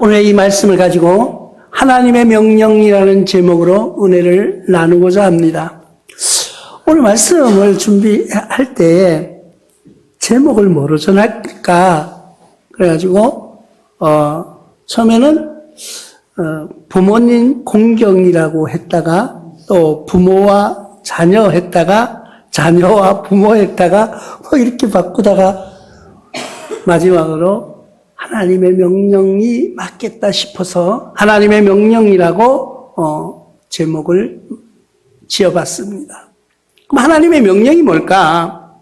오늘 이 말씀을 가지고 하나님의 명령이라는 제목으로 은혜를 나누고자 합니다. 오늘 말씀을 준비할 때 제목을 뭐로 전할까? 그래가지고, 어, 처음에는, 어, 부모님 공경이라고 했다가, 또 부모와 자녀 했다가, 자녀와 부모 했다가, 뭐 이렇게 바꾸다가, 마지막으로 하나님의 명령이 맞겠다 싶어서 하나님의 명령이라고 어, 제목을 지어봤습니다. 그럼 하나님의 명령이 뭘까?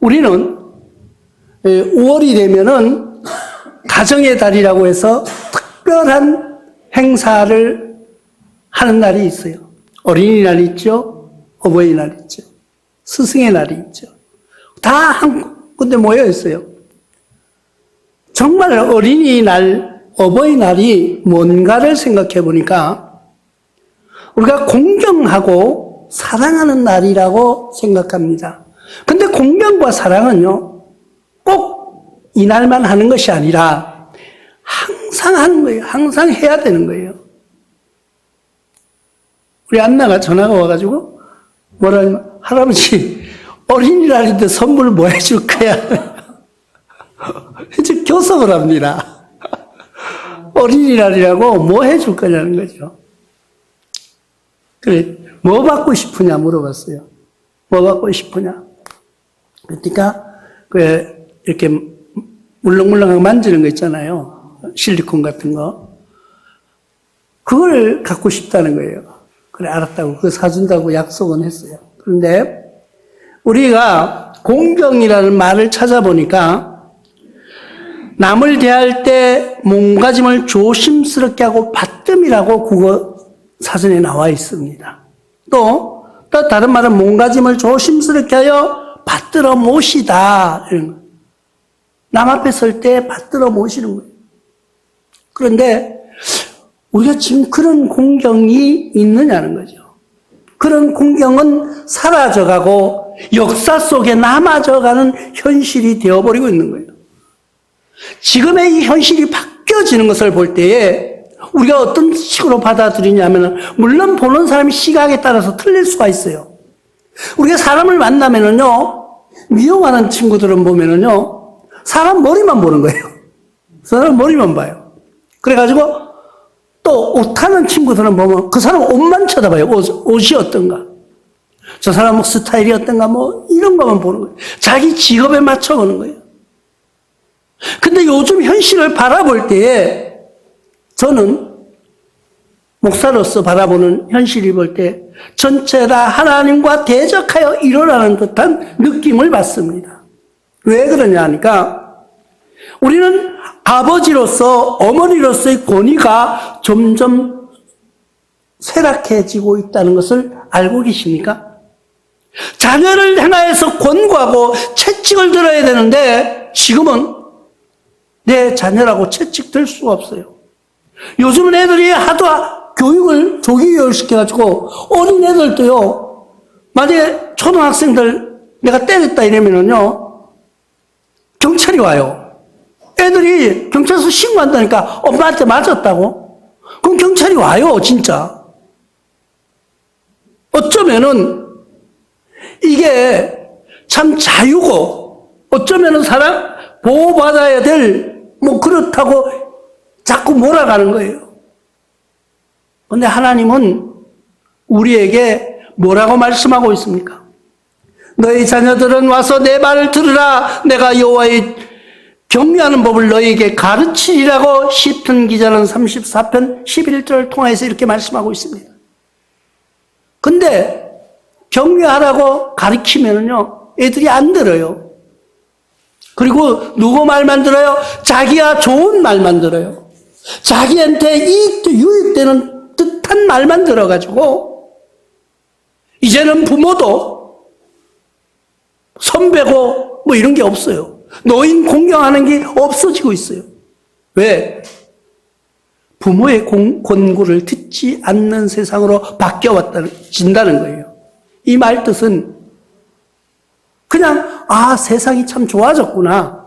우리는 5월이 되면은 가정의 달이라고 해서 특별한 행사를 하는 날이 있어요. 어린이날 있죠. 어버이날 있죠. 스승의 날이 있죠. 다 한 군데 모여 있어요. 정말 어린이날, 어버이날이 뭔가를 생각해 보니까 우리가 공경하고 사랑하는 날이라고 생각합니다. 근데 공경과 사랑은요, 꼭 이 날만 하는 것이 아니라 항상 하는 거예요. 항상 해야 되는 거예요. 우리 안나가 전화가 와가지고 뭐라 하냐면, 할아버지, 어린이날인데 선물 뭐 해줄 거야? 이제 교섭을 합니다. 어린이날이라고 뭐 해줄 거냐는 거죠. 그래, 뭐 받고 싶으냐 물어봤어요. 뭐 받고 싶으냐? 그러니까, 그, 이렇게 물렁물렁하게 만지는 거 있잖아요. 실리콘 같은 거. 그걸 갖고 싶다는 거예요. 그래, 알았다고. 그거 사준다고 약속은 했어요. 그런데 우리가 공경이라는 말을 찾아보니까 남을 대할 때 몸가짐을 조심스럽게 하고 받듦이라고 국어 사전에 나와 있습니다. 또, 또 다른 말은 몸가짐을 조심스럽게 하여 받들어 모시다. 남 앞에 설 때 받들어 모시는 거예요. 그런데 우리가 지금 그런 공경이 있느냐는 거죠. 그런 공경은 사라져가고 역사 속에 남아져가는 현실이 되어버리고 있는 거예요. 지금의 이 현실이 바뀌어지는 것을 볼 때에 우리가 어떤 식으로 받아들이냐면 물론 보는 사람의 시각에 따라서 틀릴 수가 있어요. 우리가 사람을 만나면은요 미용하는 친구들은 보면은요 사람 머리만 보는 거예요. 사람 머리만 봐요. 그래가지고 또 옷하는 친구들은 보면 그 사람 옷만 쳐다봐요. 옷, 옷이 어떤가. 저 사람 뭐 스타일이 어떤가 뭐 이런 것만 보는 거예요. 자기 직업에 맞춰 보는 거예요. 근데 요즘 현실을 바라볼 때에 저는 목사로서 바라보는 현실을 볼 때 전체 다 하나님과 대적하여 일어나는 듯한 느낌을 받습니다. 왜 그러냐 하니까 우리는 아버지로서 어머니로서의 권위가 점점 쇠락해지고 있다는 것을 알고 계십니까? 자녀를 향하여서 권고하고 채찍을 들어야 되는데 지금은 내 자녀라고 채찍들 수가 없어요. 요즘은 애들이 하도 교육을 조기 교육을 시켜가지고 어린 애들도요. 만약에 초등학생들 내가 때렸다 이러면은요 경찰이 와요. 애들이 경찰서 신고한다니까 엄마한테 맞았다고? 그럼 경찰이 와요, 진짜. 어쩌면은 이게 참 자유고 어쩌면은 사람 보호받아야 될 뭐 그렇다고 자꾸 몰아가는 거예요. 근데 하나님은 우리에게 뭐라고 말씀하고 있습니까? 너희 자녀들은 와서 내 말을 들으라. 내가 여호와의 경유하는 법을 너희에게 가르치리라고 시편 기자는 34편 11절을 통해서 이렇게 말씀하고 있습니다. 근데 경유하라고 가르치면요 애들이 안 들어요. 그리고 누구 말만 들어요? 자기가 좋은 말만 들어요. 자기한테 이익도 유익되는 듯한 말만 들어가지고 이제는 부모도 선배고 뭐 이런 게 없어요. 노인 공경하는 게 없어지고 있어요. 왜? 부모의 공, 권고를 듣지 않는 세상으로 바뀌어 왔다진다는 거예요. 이 말 뜻은 그냥 아 세상이 참 좋아졌구나.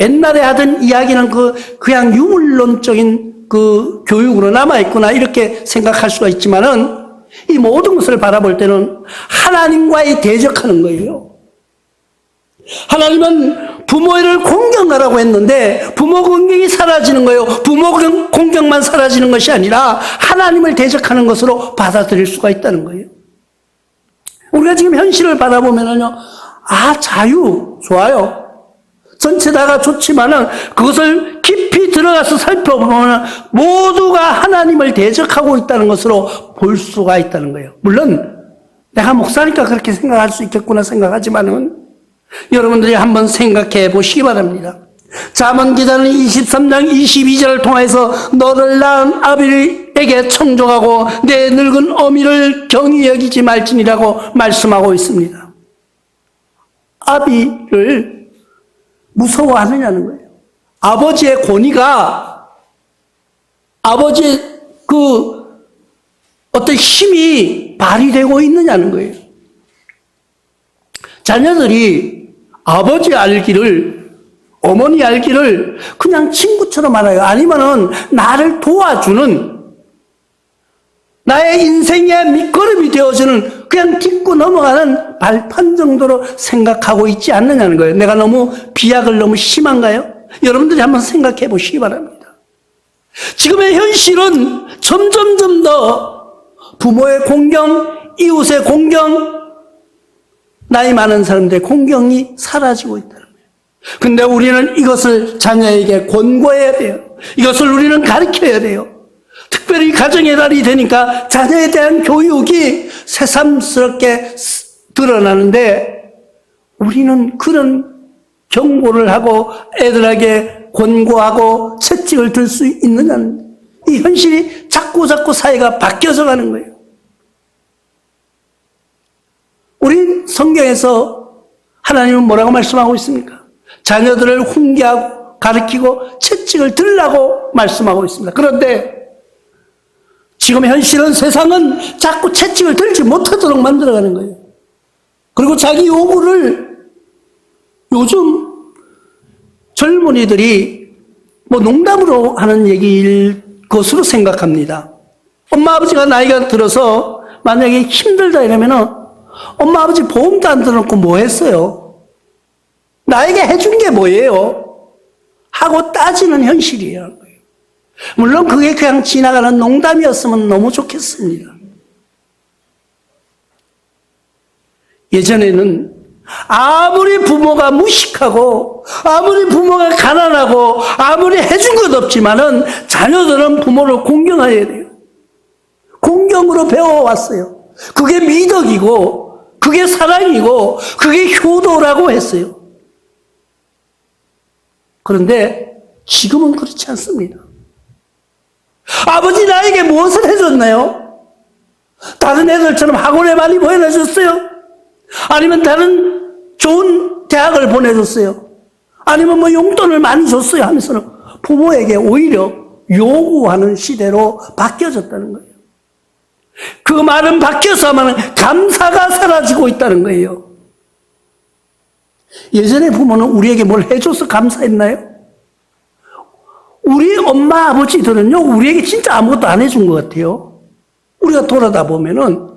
옛날에 하던 이야기는 그, 그냥 유물론적인 그 교육으로 남아 있구나, 이렇게 생각할 수가 있지만은, 이 모든 것을 바라볼 때는 하나님과의 대적하는 거예요. 하나님은 부모를 공경하라고 했는데 부모 공경이 사라지는 거예요. 부모 공경만 사라지는 것이 아니라 하나님을 대적하는 것으로 받아들일 수가 있다는 거예요. 우리가 지금 현실을 바라보면요. 아, 자유. 좋아요. 전체 다가 좋지만은 그것을 깊이 들어가서 살펴보면 모두가 하나님을 대적하고 있다는 것으로 볼 수가 있다는 거예요. 물론 내가 목사니까 그렇게 생각할 수 있겠구나 생각하지만은 여러분들이 한번 생각해 보시기 바랍니다. 자문 기자는 23장 22절을 통해서 너를 낳은 아비에게 청종하고 내 늙은 어미를 경히 여기지 말지니라고 말씀하고 있습니다. 아비를 무서워하느냐는 거예요. 아버지의 권위가 아버지의 그 어떤 힘이 발휘되고 있느냐는 거예요. 자녀들이 아버지 알기를 어머니 알기를 그냥 친구처럼 알아요. 아니면은 나를 도와주는 나의 인생의 밑거름이 되어주는 그냥 딛고 넘어가는 발판 정도로 생각하고 있지 않느냐는 거예요. 내가 너무 비약을 너무 심한가요? 여러분들이 한번 생각해 보시기 바랍니다. 지금의 현실은 점점점 더 부모의 공경, 이웃의 공경, 나이 많은 사람들의 공경이 사라지고 거예요. 근데 우리는 이것을 자녀에게 권고해야 돼요. 이것을 우리는 가르쳐야 돼요. 특별히 가정의 달이 되니까 자녀에 대한 교육이 새삼스럽게 드러나는데 우리는 그런 경고를 하고 애들에게 권고하고 채찍을 들 수 있느냐는 이 현실이 자꾸 자꾸 사회가 바뀌어져 가는 거예요. 우리 성경에서 하나님은 뭐라고 말씀하고 있습니까? 자녀들을 훈계하고 가르치고 채찍을 들라고 말씀하고 있습니다. 그런데 지금 현실은 세상은 자꾸 채찍을 들지 못하도록 만들어가는 거예요. 그리고 자기 요구를 요즘 젊은이들이 뭐 농담으로 하는 얘기일 것으로 생각합니다. 엄마 아버지가 나이가 들어서 만약에 힘들다 이러면은 엄마 아버지 보험도 안 들어놓고 뭐 했어요? 나에게 해준 게 뭐예요? 하고 따지는 현실이에요. 물론 그게 그냥 지나가는 농담이었으면 너무 좋겠습니다. 예전에는 아무리 부모가 무식하고 아무리 부모가 가난하고 아무리 해준 것 없지만은 자녀들은 부모를 공경해야 돼요. 공경으로 배워왔어요. 그게 미덕이고 그게 사랑이고 그게 효도라고 했어요. 그런데 지금은 그렇지 않습니다. 아버지 나에게 무엇을 해줬나요? 다른 애들처럼 학원에 많이 보내줬어요? 아니면 다른 좋은 대학을 보내줬어요? 아니면 뭐 용돈을 많이 줬어요? 하면서는 부모에게 오히려 요구하는 시대로 바뀌어졌다는 거예요. 그 말은 바뀌어서만 감사가 사라지고 있다는 거예요. 예전에 부모는 우리에게 뭘 해줘서 감사했나요? 우리 엄마 아버지들은요, 우리에게 진짜 아무것도 안 해준 것 같아요. 우리가 돌아다 보면은,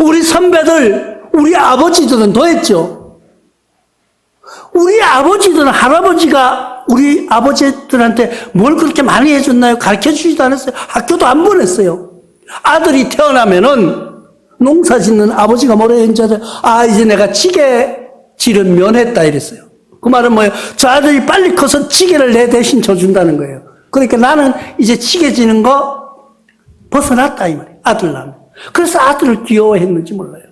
우리 선배들, 우리 아버지들은 더 했죠. 우리 아버지들은 할아버지가 우리 아버지들한테 뭘 그렇게 많이 해줬나요? 가르쳐 주지도 않았어요. 학교도 안 보냈어요. 아들이 태어나면은 농사 짓는 아버지가 했는지 알아요? 아, 이제 내가 찌개 질은 면했다 이랬어요. 그 말은 뭐예요? 저 아들이 빨리 커서 찌개를 내 대신 져준다는 거예요. 그러니까 나는 이제 찌개 지는 거 벗어났다 이 말이에요. 아들 낳으면. 그래서 아들을 귀여워했는지 몰라요.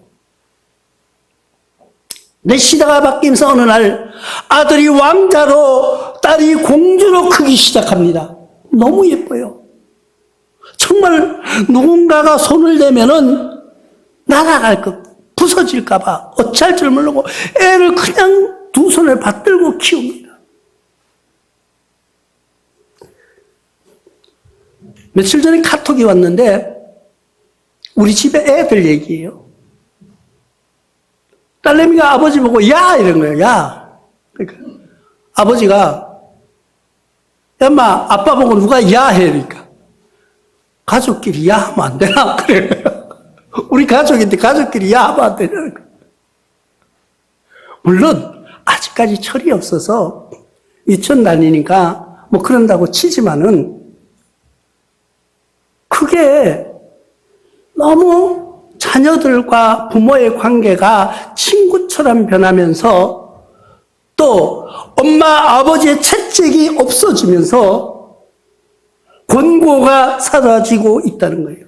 내 시대가 바뀌면서 어느 날 아들이 왕자로 딸이 공주로 크기 시작합니다. 너무 예뻐요. 정말 누군가가 손을 대면은 날아갈 것, 부서질까봐 어찌할 줄 모르고 애를 그냥 두 손을 받들고 키웁니다. 며칠 전에 카톡이 왔는데 우리 집에 애들 얘기예요. 딸내미가 아버지 보고 야 이런 거예요. 야. 그러니까 아버지가 엄마, 아빠 보고 누가 야 해? 그러니까. 가족끼리 야 하면 안 되나? 그래요. 우리 가족인데 가족끼리 야하면 안 되냐는. 물론, 아직까지 철이 없어서 유치원 다니니까 뭐 그런다고 치지만은 그게 너무 자녀들과 부모의 관계가 친구처럼 변하면서 또 엄마, 아버지의 채찍이 없어지면서 권고가 사라지고 있다는 거예요.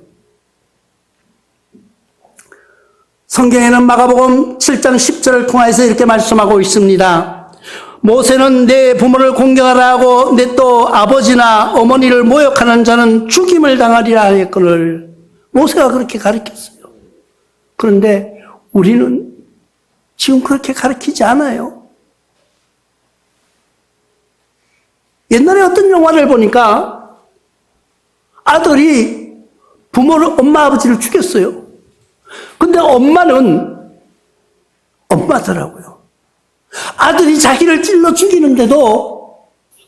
성경에는 마가복음 7장 10절을 통해서 이렇게 말씀하고 있습니다. 모세는 내 부모를 공경하라 하고 내 또 아버지나 어머니를 모욕하는 자는 죽임을 당하리라 하였거늘 모세가 그렇게 가르쳤어요. 그런데 우리는 지금 그렇게 가르치지 않아요. 옛날에 어떤 영화를 보니까 아들이 부모를, 엄마, 아버지를 죽였어요. 근데 엄마는 엄마더라고요. 아들이 자기를 찔러 죽이는데도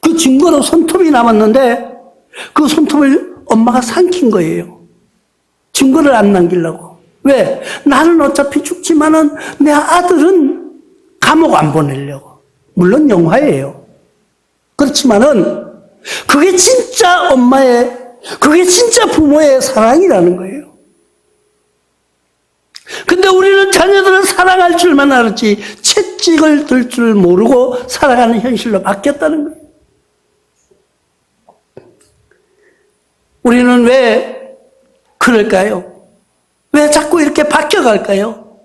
그 증거로 손톱이 남았는데 그 손톱을 엄마가 삼킨 거예요. 증거를 안 남기려고. 왜? 나는 어차피 죽지만은 내 아들은 감옥 안 보내려고. 물론 영화예요. 그렇지만은 그게 진짜 엄마의, 그게 진짜 부모의 사랑이라는 거예요. 근데 우리는 자녀들을 사랑할 줄만 알았지 채찍을 들 줄 모르고 살아가는 현실로 바뀌었다는 거예요. 우리는 왜 그럴까요? 왜 자꾸 이렇게 바뀌어갈까요?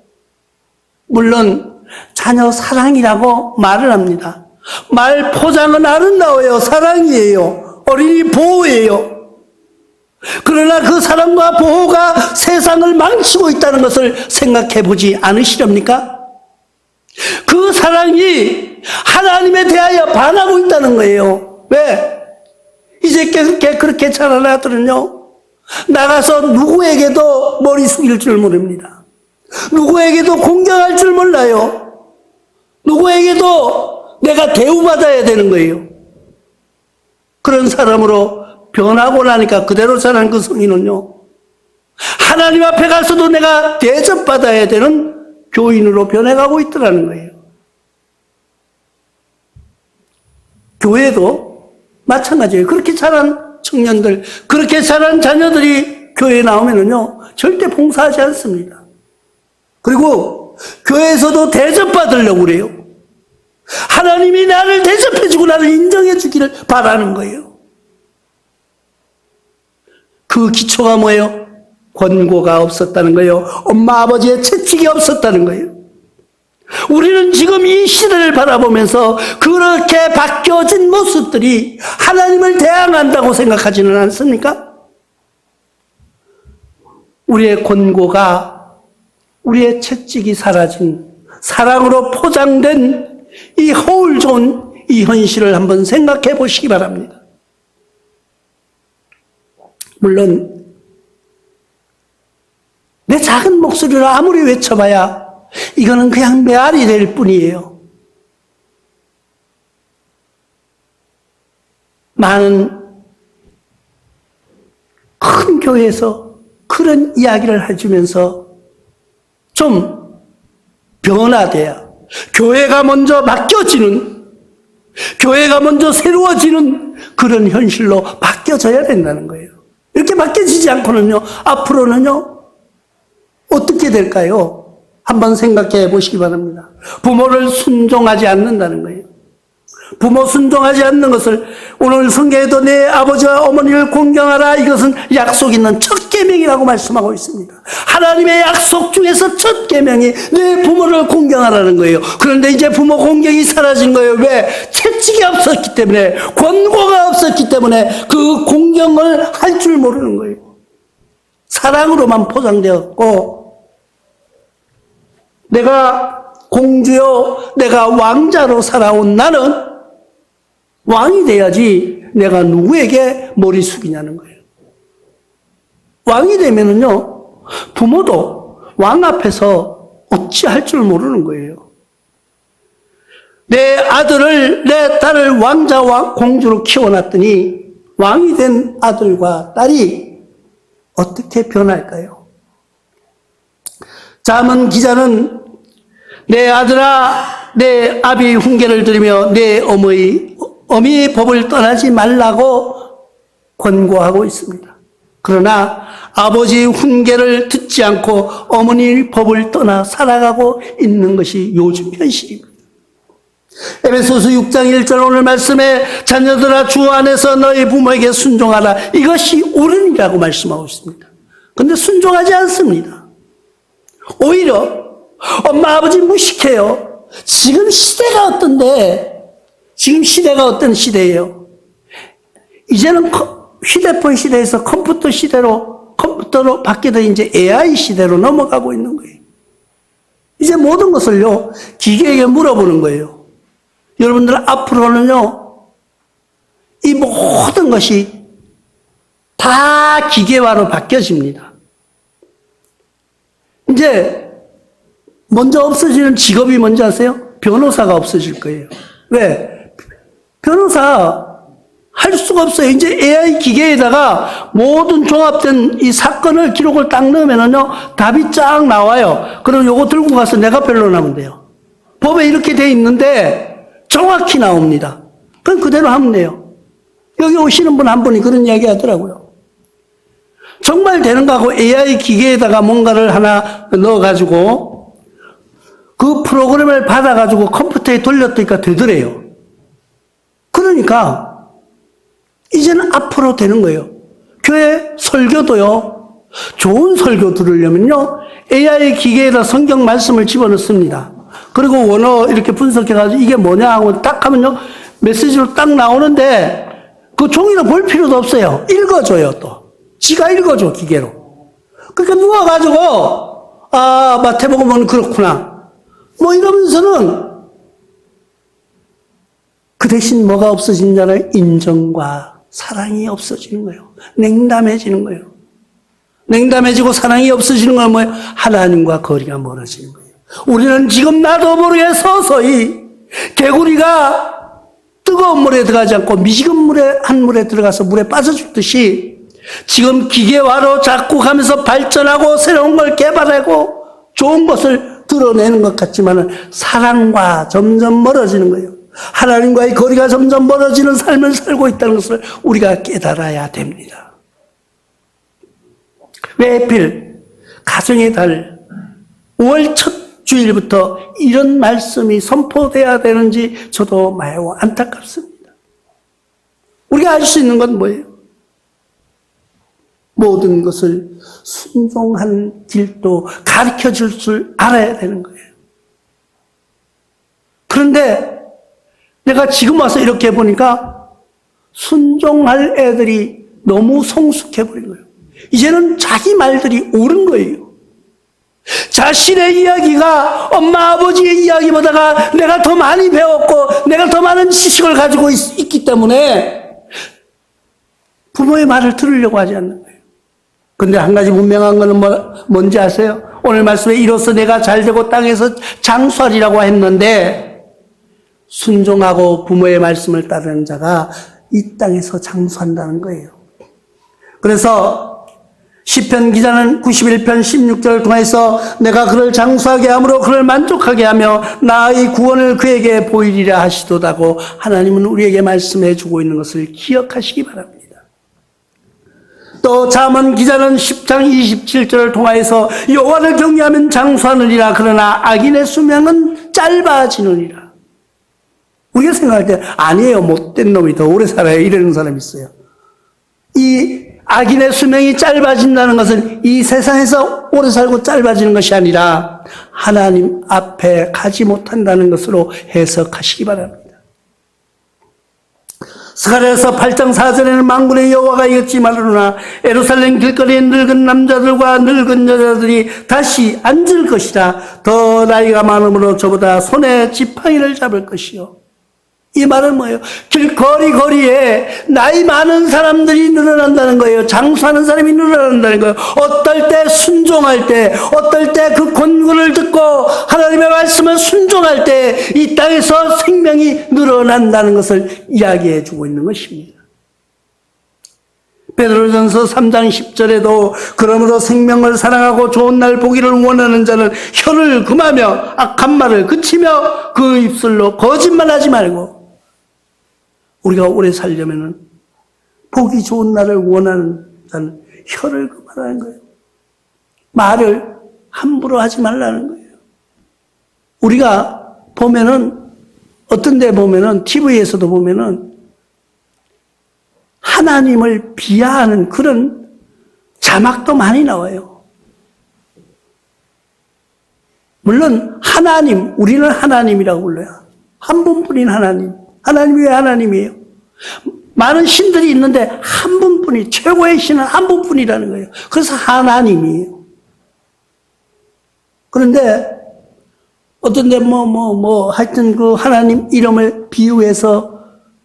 물론 자녀 사랑이라고 말을 합니다. 말 포장은 아름다워요. 사랑이에요. 어린이 보호예요. 그러나 그 사랑과 보호가 세상을 망치고 있다는 것을 생각해 보지 않으시렵니까? 그 사랑이 하나님에 대하여 반하고 있다는 거예요. 왜? 이제 그렇게, 그렇게 자란 아들은요, 나가서 누구에게도 머리 숙일 줄 모릅니다. 누구에게도 공경할 줄 몰라요. 누구에게도 내가 대우받아야 되는 거예요. 그런 사람으로 변하고 나니까 그대로 자란 그 성인은요, 하나님 앞에 가서도 내가 대접받아야 되는 교인으로 변해가고 있더라는 거예요. 교회도 마찬가지예요. 그렇게 자란 청년들, 그렇게 자란 자녀들이 교회에 나오면은요, 절대 봉사하지 않습니다. 그리고 교회에서도 대접받으려고 그래요. 하나님이 나를 대접해주고 나를 인정해주기를 바라는 거예요. 그 기초가 뭐예요? 권고가 없었다는 거예요. 엄마 아버지의 채찍이 없었다는 거예요. 우리는 지금 이 시대를 바라보면서 그렇게 바뀌어진 모습들이 하나님을 대항한다고 생각하지는 않습니까? 우리의 권고가 우리의 채찍이 사라진 사랑으로 포장된 이 허울 좋은 이 현실을 한번 생각해 보시기 바랍니다. 물론 내 작은 목소리로 아무리 외쳐봐야 이거는 그냥 메아리 될 뿐이에요. 많은 큰 교회에서 그런 이야기를 해주면서 좀 변화돼야 교회가 먼저 맡겨지는 교회가 먼저 새로워지는 그런 현실로 바뀌어져야 된다는 거예요. 이렇게 바뀌어지지 않고는요, 앞으로는요, 어떻게 될까요? 한번 생각해 보시기 바랍니다. 부모를 순종하지 않는다는 거예요. 부모 순종하지 않는 것을 오늘 성경에도 내 아버지와 어머니를 공경하라 이것은 약속 있는 첫 계명이라고 말씀하고 있습니다. 하나님의 약속 중에서 첫 계명이 내 부모를 공경하라는 거예요. 그런데 이제 부모 공경이 사라진 거예요. 왜? 채찍이 없었기 때문에 권고가 없었기 때문에 그 공경을 할 줄 모르는 거예요. 사랑으로만 포장되었고 내가 공주요 내가 왕자로 살아온 나는 왕이 돼야지 내가 누구에게 머리 숙이냐는 거예요. 왕이 되면은요, 부모도 왕 앞에서 어찌할 줄 모르는 거예요. 내 아들을, 내 딸을 왕자와 공주로 키워놨더니 왕이 된 아들과 딸이 어떻게 변할까요? 자문 기자는 내 아들아, 내 아비 훈계를 들으며 내 어머니, 어미의 법을 떠나지 말라고 권고하고 있습니다. 그러나 아버지의 훈계를 듣지 않고 어머니의 법을 떠나 살아가고 있는 것이 요즘 현실입니다. 에베소서 6장 1절 오늘 말씀에 자녀들아 주 안에서 너희 부모에게 순종하라 이것이 옳으니라고 말씀하고 있습니다. 근데 순종하지 않습니다. 오히려 엄마 아버지 무식해요. 지금 시대가 어떤데 지금 시대가 어떤 시대예요? 이제는 커- 휴대폰 시대에서 컴퓨터 시대로 컴퓨터로 바뀌다 이제 AI 시대로 넘어가고 있는 거예요. 이제 모든 것을요 기계에게 물어보는 거예요. 여러분들 앞으로는요 이 모든 것이 다 기계화로 바뀌어집니다. 이제 먼저 없어지는 직업이 뭔지 아세요? 변호사가 없어질 거예요. 왜? 변호사 할 수가 없어요. 이제 AI 기계에다가 모든 종합된 이 사건을 기록을 딱 넣으면은요, 답이 쫙 나와요. 그럼 요거 들고 가서 내가 변론하면 돼요. 법에 이렇게 돼 있는데 정확히 나옵니다. 그럼 그대로 하면 돼요. 여기 오시는 분 한 분이 그런 이야기 하더라고요. 정말 되는가 하고 AI 기계에다가 뭔가를 하나 넣어가지고 그 프로그램을 받아가지고 컴퓨터에 돌렸더니까 되더래요. 그러니까 이제는 앞으로 되는 거예요. 교회 설교도요. 좋은 설교 들으려면요. AI 기계에다 성경 말씀을 집어넣습니다. 그리고 원어 이렇게 분석해가지고 이게 뭐냐 하고 딱 하면요. 메시지로 딱 나오는데 그 종이로 볼 필요도 없어요. 읽어줘요 또. 지가 읽어줘 기계로. 그러니까 누워가지고 아 마태복음은 그렇구나. 뭐 이러면서는 그 대신 뭐가 없어진다는 인정과 사랑이 없어지는 거예요. 냉담해지는 거예요. 냉담해지고 사랑이 없어지는 건 뭐예요? 하나님과 거리가 멀어지는 거예요. 우리는 지금 나도 모르게 서서히 개구리가 뜨거운 물에 들어가지 않고 미지근 물에 한 물에 들어가서 물에 빠져 죽듯이 지금 기계화로 자꾸 가면서 발전하고 새로운 걸 개발하고 좋은 것을 드러내는 것 같지만 사랑과 점점 멀어지는 거예요. 하나님과의 거리가 점점 멀어지는 삶을 살고 있다는 것을 우리가 깨달아야 됩니다. 왜 하필 가정의 달 5월 첫 주일부터 이런 말씀이 선포돼야 되는지 저도 매우 안타깝습니다. 우리가 알 수 있는 건 뭐예요? 모든 것을 순종한 길도 가르쳐 줄 줄 알아야 되는 거예요. 그런데 내가 지금 와서 이렇게 보니까 순종할 애들이 너무 성숙해 버린 거예요. 이제는 자기 말들이 옳은 거예요. 자신의 이야기가 엄마 아버지의 이야기보다가 내가 더 많이 배웠고 내가 더 많은 지식을 가지고 있, 있기 때문에 부모의 말을 들으려고 하지 않는 거예요. 근데 한 가지 분명한 거는 뭐, 뭔지 아세요? 오늘 말씀에 이로써 내가 잘 되고 땅에서 장수하리라고 했는데 순종하고 부모의 말씀을 따르는 자가 이 땅에서 장수한다는 거예요. 그래서 시편 기자는 91편 16절을 통해서 내가 그를 장수하게 함으로 그를 만족하게 하며 나의 구원을 그에게 보이리라 하시도다고 하나님은 우리에게 말씀해 주고 있는 것을 기억하시기 바랍니다. 또 잠언 기자는 10장 27절을 통하여서 여호와를 경외하면 장수하느니라 그러나 악인의 수명은 짧아지느니라. 우리가 생각할 때 아니에요 못된 놈이 더 오래 살아요 이러는 사람이 있어요. 이 악인의 수명이 짧아진다는 것은 이 세상에서 오래 살고 짧아지는 것이 아니라 하나님 앞에 가지 못한다는 것으로 해석하시기 바랍니다. 스가랴서 8장 4절에는 망군의 여호와가 이겼지만으로나 에루살렘 길거리에 늙은 남자들과 늙은 여자들이 다시 앉을 것이라 더 나이가 많으므로 저보다 손에 지팡이를 잡을 것이요 이 말은 뭐예요? 길거리 거리에 나이 많은 사람들이 늘어난다는 거예요. 장수하는 사람이 늘어난다는 거예요. 어떨 때 순종할 때, 어떨 때 그 권고를 듣고 하나님의 말씀을 순종할 때 이 땅에서 생명이 늘어난다는 것을 이야기해 주고 있는 것입니다. 베드로전서 3장 10절에도 그러므로 생명을 사랑하고 좋은 날 보기를 원하는 자는 혀를 금하며 악한 말을 그치며 그 입술로 거짓말하지 말고 우리가 오래 살려면은 보기 좋은 날을 원하는 자는 혀를 금하라는 거예요. 말을 함부로 하지 말라는 거예요. 우리가 보면은 어떤 데 보면은 TV에서도 보면은 하나님을 비하하는 그런 자막도 많이 나와요. 물론 하나님, 우리는 하나님이라고 불러요. 한 분뿐인 하나님. 하나님이 왜 하나님이에요? 많은 신들이 있는데 한 분뿐이 최고의 신은 한 분뿐이라는 거예요. 그래서 하나님이에요. 그런데 어떤데 뭐 뭐뭐 하여튼 그 하나님 이름을 비유해서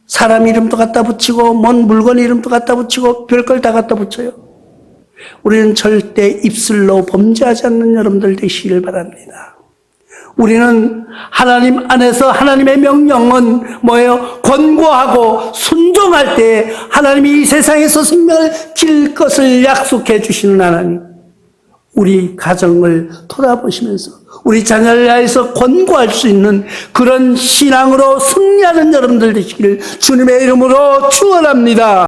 사람 이름도 갖다 붙이고 먼 물건 이름도 갖다 붙이고 별걸 다 갖다 붙여요. 우리는 절대 입술로 범죄하지 않는 여러분들 되시길 바랍니다. 우리는 하나님 안에서 하나님의 명령은 뭐예요? 권고하고 순종할 때 하나님이 이 세상에서 생명을 길 것을 약속해 주시는 하나님. 우리 가정을 돌아보시면서 우리 자녀를 위해서 권고할 수 있는 그런 신앙으로 승리하는 여러분들 되시기를 주님의 이름으로 축원합니다.